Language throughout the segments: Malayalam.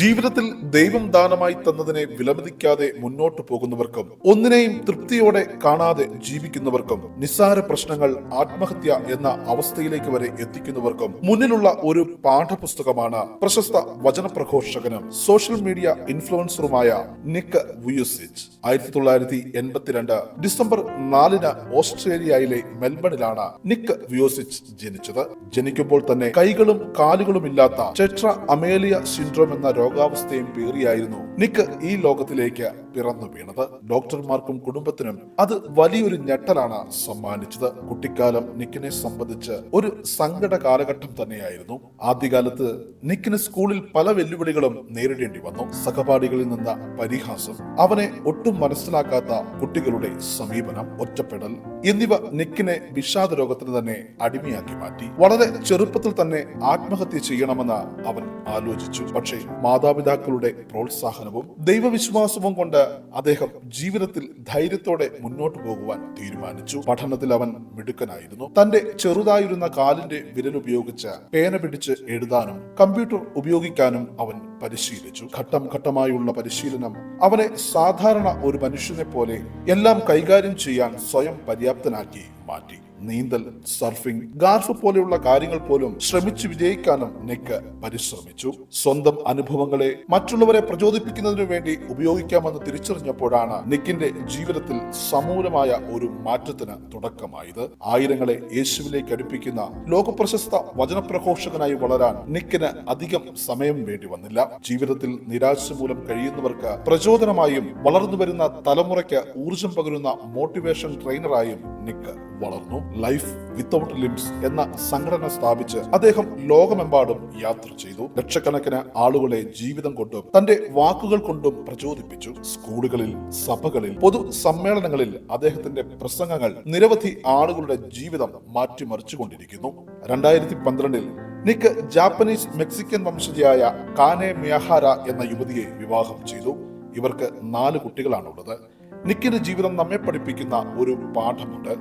ജീവിതത്തിൽ ദൈവം ദാനമായി തന്നതിനെ വിലമതിക്കാതെ മുന്നോട്ടു പോകുന്നവർക്കും ഒന്നിനെയും തൃപ്തിയോടെ കാണാതെ ജീവിക്കുന്നവർക്കും നിസ്സാര പ്രശ്നങ്ങൾ ആത്മഹത്യ എന്ന അവസ്ഥയിലേക്ക് വരെ എത്തിക്കുന്നവർക്കും മുന്നിലുള്ള ഒരു പാഠപുസ്തകമാണ് പ്രശസ്ത വചനപ്രഘോഷകനും സോഷ്യൽ മീഡിയ ഇൻഫ്ലുവൻസറുമായ നിക്ക് വുയുസിച്ച്. ആയിരത്തി തൊള്ളായിരത്തി എൺപത്തിരണ്ട് ഡിസംബർ നാലിന് ഓസ്ട്രേലിയയിലെ മെൽബണിലാണ് നിക്ക് വ്യോസിച്ച് ജനിച്ചത്. ജനിക്കുമ്പോൾ തന്നെ കൈകളും കാലുകളും ഇല്ലാത്ത ചെട്ര അമേലിയ സിൻഡ്രോം എന്ന രോഗാവസ്ഥയും പേറിയായിരുന്നു നിക്ക് ഈ ലോകത്തിലേക്ക് പിറന്നു വീണത്. ഡോക്ടർമാർക്കും കുടുംബത്തിനും അത് വലിയൊരു ഞെട്ടലാണ് സമ്മാനിച്ചത്. കുട്ടിക്കാലം നിക്കിനെ സംബന്ധിച്ച് ഒരു സങ്കട കാലഘട്ടം തന്നെയായിരുന്നു. ആദ്യകാലത്ത് നിക്കിന് സ്കൂളിൽ പല വെല്ലുവിളികളും നേരിടേണ്ടി വന്നു. സഹപാഠികളിൽ നിന്ന പരിഹാസം അവനെ ഒട്ടും മനസ്സിലാക്കാത്ത കുട്ടികളുടെ സമീപനം ഒറ്റപ്പെടൽ എന്നിവ നിക്കിനെ വിഷാദ രോഗത്തിന് തന്നെ അടിമയാക്കി മാറ്റി. വളരെ ചെറുപ്പത്തിൽ തന്നെ ആത്മഹത്യ ചെയ്യണമെന്ന് അവൻ ആലോചിച്ചു. പക്ഷേ മാതാപിതാക്കളുടെ പ്രോത്സാഹനവും ദൈവവിശ്വാസവും കൊണ്ട് അദ്ദേഹം ജീവിതത്തിൽ ധൈര്യത്തോടെ മുന്നോട്ടു പോകുവാൻ തീരുമാനിച്ചു. പഠനത്തിൽ അവൻ മിടുക്കനായിരുന്നു. തന്റെ ചെറുതായിരുന്ന കാലിന്റെ വിരൽ ഉപയോഗിച്ച് പേന പിടിച്ച് എഴുതാനും കമ്പ്യൂട്ടർ ഉപയോഗിക്കാനും അവൻ പരിശീലിച്ചു. ഘട്ടം ഘട്ടമായുള്ള പരിശീലനം അവനെ സാധാരണ ഒരു മനുഷ്യനെ പോലെ എല്ലാം കൈകാര്യം ചെയ്യാൻ സ്വയം പര്യാപ്തനാക്കി മാറ്റി. നീന്തൽ സർഫിംഗ് ഗാർഫ് പോലെയുള്ള കാര്യങ്ങൾ പോലും ശ്രമിച്ചു വിജയിക്കാനും നിക്ക് പരിശ്രമിച്ചു. സ്വന്തം അനുഭവങ്ങളെ മറ്റുള്ളവരെ പ്രചോദിപ്പിക്കുന്നതിനു വേണ്ടി ഉപയോഗിക്കാമെന്ന് തിരിച്ചറിഞ്ഞപ്പോഴാണ് നിക്കിന്റെ ജീവിതത്തിൽ സമൂലമായ ഒരു മാറ്റത്തിന് തുടക്കമായത്. ആയിരങ്ങളെ യേശുവിലേക്ക് അടുപ്പിക്കുന്ന ലോകപ്രശസ്ത വചനപ്രഘോഷകനായി വളരാൻ നിക്കിന് അധികം സമയം വേണ്ടി വന്നില്ല. ജീവിതത്തിൽ നിരാശ മൂലം കഴിയുന്നവർക്ക് പ്രചോദനമായും വളർന്നു വരുന്ന തലമുറയ്ക്ക് ഊർജം പകരുന്ന മോട്ടിവേഷൻ ട്രെയിനറായും നിക്ക് വളർന്നു. ലൈഫ് വിത്തൗട്ട് ലിംസ് എന്ന സംഘടന സ്ഥാപിച്ച് അദ്ദേഹം ലോകമെമ്പാടും യാത്ര ചെയ്തു. ലക്ഷക്കണക്കിന് ആളുകളെ ജീവിതം കൊണ്ടും തന്റെ വാക്കുകൾ കൊണ്ടും പ്രചോദിപ്പിച്ചു. സ്കൂളുകളിൽ സഭകളിൽ പൊതു സമ്മേളനങ്ങളിൽ അദ്ദേഹത്തിന്റെ പ്രസംഗങ്ങൾ നിരവധി ആളുകളുടെ ജീവിതം മാറ്റിമറിച്ചുകൊണ്ടിരിക്കുന്നു. രണ്ടായിരത്തി പന്ത്രണ്ടിൽ നിക്ക് ജാപ്പനീസ് മെക്സിക്കൻ വംശജയായ കാനെ മിയഹാര എന്ന യുവതിയെ വിവാഹം ചെയ്തു. ഇവർക്ക് നാല് കുട്ടികളാണുള്ളത്. നിക്കിന്റെ ജീവിതം നമ്മെ പഠിപ്പിക്കുന്ന ഒരു പാഠമുണ്ട്.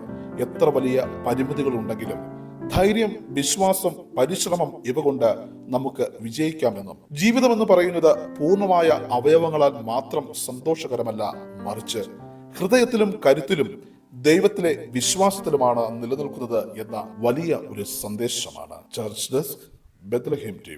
എത്ര വലിയ പരിമിതികൾ ഉണ്ടെങ്കിലും ധൈര്യം വിശ്വാസം പരിശ്രമം ഇവ കൊണ്ട് നമുക്ക് വിജയിക്കാമെന്നും ജീവിതം എന്ന് പറയുന്നത് പൂർണമായ അവയവങ്ങളാൽ മാത്രം സന്തോഷകരമല്ല മറിച്ച് ഹൃദയത്തിലും കരുത്തിലും ദൈവത്തിലെ വിശ്വാസത്തിലുമാണ് നിലനിൽക്കുന്നത് എന്ന വലിയ ഒരു സന്ദേശമാണ്. Church desk Bethlehem T